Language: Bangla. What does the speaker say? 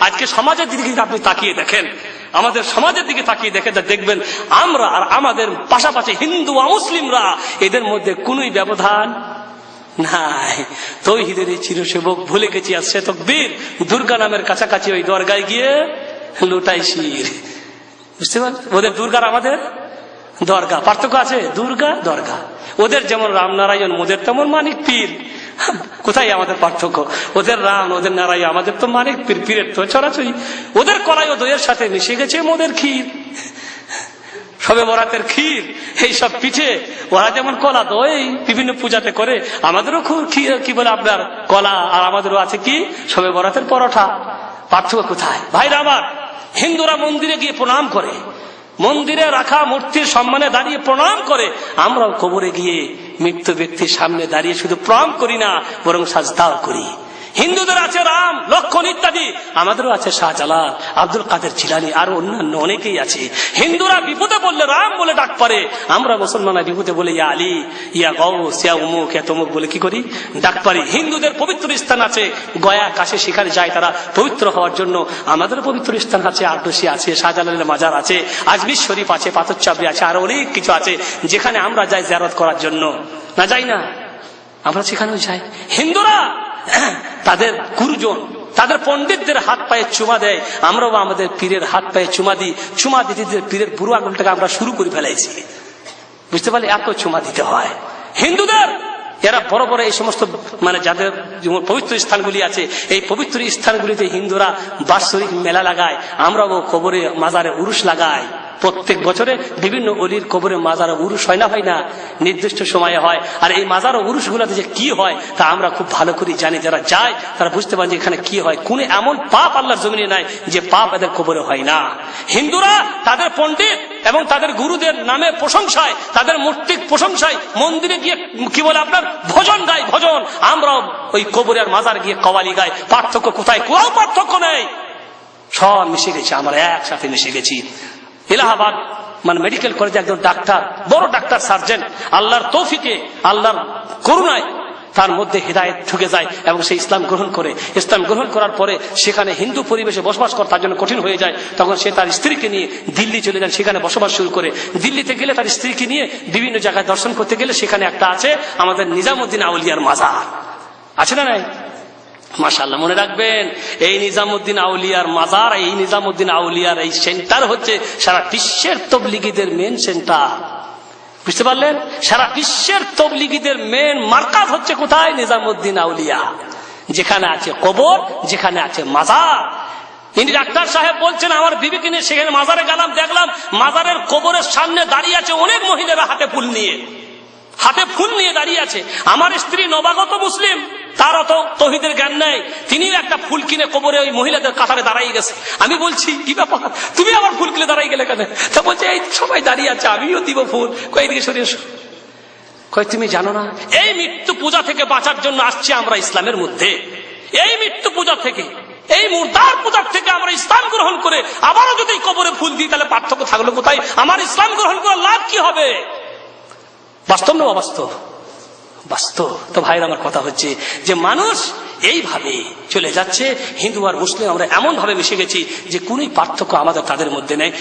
আজকে সমাজের দিকে আপনি তাকিয়ে দেখেন। আমাদের সমাজের দিকে তাকিয়ে দেখেন দেখবেন, আমরা আর আমাদের পাশাপাশি হিন্দু মুসলিমরা, এদের মধ্যে কোনই ব্যবধান নাই। এই চিরসেবক ভুলে গেছি আর তকবীর। দুর্গা নামের কাছাকাছি ওই দরগায় গিয়ে লুটাই শির। বুঝতে পার, ওদের দুর্গার আমাদের দরগা। পার্থক্য আছে, দুর্গা, দরগা। ওদের যেমন রামনারায়ণ ওদের তেমন মানিক পীর। কোথায় আমাদের পার্থক্য? ওদের রান, ওদের নারায়ণ আমাদের তো মানে পীর, পীরের তো ছড়াছড়ি। ওদের কলাই ও দইয়ের সাথে মিশে গেছে মোদের ক্ষীর। সবে বরাতের ক্ষীর, এই সব পিঠে। ওরা যেমন কলা দই, বিভিন্ন পূজাতে করে, আমাদেরও কি বলে আপনার, কলা, আর আমাদেরও আছে কি? সবে বরাতের পরোটা পার্থক্য কোথায়? ভাইরা আমার, হিন্দুরা মন্দিরে গিয়ে প্রণাম করে। মন্দিরে রাখা মূর্তির সম্মানে দাঁড়িয়ে প্রণাম করে, আমরাও কবরে গিয়ে মৃত্যু ব্যক্তির সামনে দাঁড়িয়ে শুধু প্রণাম করি না, বরং সাজদাও করি। হিন্দুদের আছে রাম, লক্ষণ ইত্যাদি। আমাদেরও আছে শাহজালাল, আব্দুল কাদের জিলানি, আর অন্যান্য অনেকেই আছে। হিন্দুরা বিপদে বললে রাম বলে ডাক পারে। আমরা মুসলমানরা বিপদে বলে, ইয়া আলী, ইয়া গৌস ইয়া উমুক, ইয়া তমুক বলে কি করি? ডাক পারি। হিন্দুদের পবিত্র স্থান আছে, গয়া, কাশে, সেখানে যায় তারা পবিত্র হওয়ার জন্য। আমাদের পবিত্র স্থান আছে আটদশি আছে, শাহজালালের মাজার আছে, আজমির শরীফ আছে, পাথর চাবড়ি আছে, আর অনেক কিছু আছে, যেখানে আমরা যাই জিয়ারত করার জন্য। না যাই না? আমরা সেখানেও যাই। হিন্দুরা তাদের গুরুজন, তাদের পণ্ডিতদের হাত পায়ে চুমা দেয়। আমরাও আমাদের পীরের হাত পায়ে চুমা দিই। চুমা দিতে পীরের বুড়ো আঙুলটাকে আমরা শুরু করে ফেলাইছি। বুঝতে পারলে এত চুমা দিতে হয়। হিন্দুদের, এরা বড় বড় এই সমস্ত মানে যাদের পবিত্র স্থানগুলি আছে, এই পবিত্র স্থানগুলিতে হিন্দুরা বাৎসরিক মেলা লাগায়। আমরাও কবরে, মাজারে উরুষ লাগাই। প্রত্যেক বছরে বিভিন্ন অলির কবরে মাজার উরুষ হয় না হয় না? নির্দিষ্ট সময়ে হয়। আর এই মাজার ও উরুষগুলোতে যে কি হয়, তা আমরা খুব ভালো করে জানি। যারা যায়, তারা বুঝতে পারেন যে এখানে কি হয়। কোন এমন পাপ আল্লাহর জমিনে নাই যে পাপ এদের কবরে হয় না। হিন্দুরা তাদের পণ্ডিত এবং তাদের গুরুদের নামে প্রশংসায়, তাদের মূর্তির প্রশংসায় মন্দিরে গিয়ে কি বলে আপনার, ভজন গায়, ভজন। আমরাও ওই কবরে আর মাজার গিয়ে কওয়ালি গায় পার্থক্য কোথায়? কোথাও পার্থক্য নেই। সব মিশে গেছি, আমরা একসাথে মিশে গেছি। এলাহাবাদ মানে মেডিকেল কলেজে একজন ডাক্তার, বড় ডাক্তার সার্জেন আল্লাহর তৌফিকে, আল্লাহর করুণায় তার মধ্যে হৃদায়ত ঢুকে যায় এবং সে ইসলাম গ্রহণ করে। ইসলাম গ্রহণ করার পরে সেখানে হিন্দু পরিবেশে বসবাস করা, তার জন্য কঠিন হয়ে যায়। তখন সে তার স্ত্রীকে নিয়ে দিল্লি চলে যান সেখানে বসবাস শুরু করে। দিল্লিতে গেলে তার স্ত্রীকে নিয়ে বিভিন্ন জায়গায় দর্শন করতে গেলে সেখানে একটা আছে, আমাদের নিজামুদ্দিন আউলিয়ার মাজার। আছে না নাই? মাশাল্লাহ মনে রাখবেন, এই নিজামুদ্দিন আউলিয়ার মাজার, এই নিজামুদ্দিন আউলিয়ার এই সেন্টার হচ্ছে সারা বিশ্বের তবলিগীদের মেন সেন্টার। বুঝতে পারলেন? সারা বিশ্বের তবলিগীদের মেন মার্কাজ হচ্ছে কোথায়? নিজামুদ্দিন আউলিয়া। যেখানে আছে কবর, যেখানে আছে মাজার। ইনি ডাক্তার সাহেব বলছেন, আমার বিবেকে নিয়ে সেখানে মাজারে গেলাম, দেখলাম মাজারের কবরের সামনে দাঁড়িয়ে আছে অনেক মহিলারা হাতে ফুল নিয়ে। হাতে ফুল নিয়ে দাঁড়িয়ে আছে। আমার স্ত্রী নবাগত মুসলিম। তার অত তহিদের জ্ঞান নেই। তিনিও একটা ফুল কিনে কবরে ওই মহিলাদের কাতারে দাঁড়াই গেছে। আমি বলছি, কি ব্যাপার? তুমি আবার ফুল কিনে দাঁড়াই গেলে কেন? তা বলছে, এই সবাই দাঁড়িয়ে আছে, আমিও দিব ফুল। কই দিকে সরিয়ে এসো। তুমি জানো না, এই মৃত্যু পূজা থেকে বাঁচার জন্য আসছি আমরা ইসলামের মধ্যে। এই মৃত্যু পূজা থেকে, এই মুর্দার পূজার থেকে আমরা ইসলাম গ্রহণ করে আবারও যদি কবরে ফুল দিই, তাহলে পার্থক্য থাকল কোথায়? আমার ইসলাম গ্রহণ করার লাভ কি হবে? বাস্তব না অবাস্তব? বাস্তব। তো ভাইয়ের আমার কথা হচ্ছে যে মানুষ এইভাবে চলে যাচ্ছে। হিন্দু আর মুসলিম আমরা এমন ভাবে মিশে গেছি যে কোন পার্থক্য আমাদের তাদের মধ্যে নেই।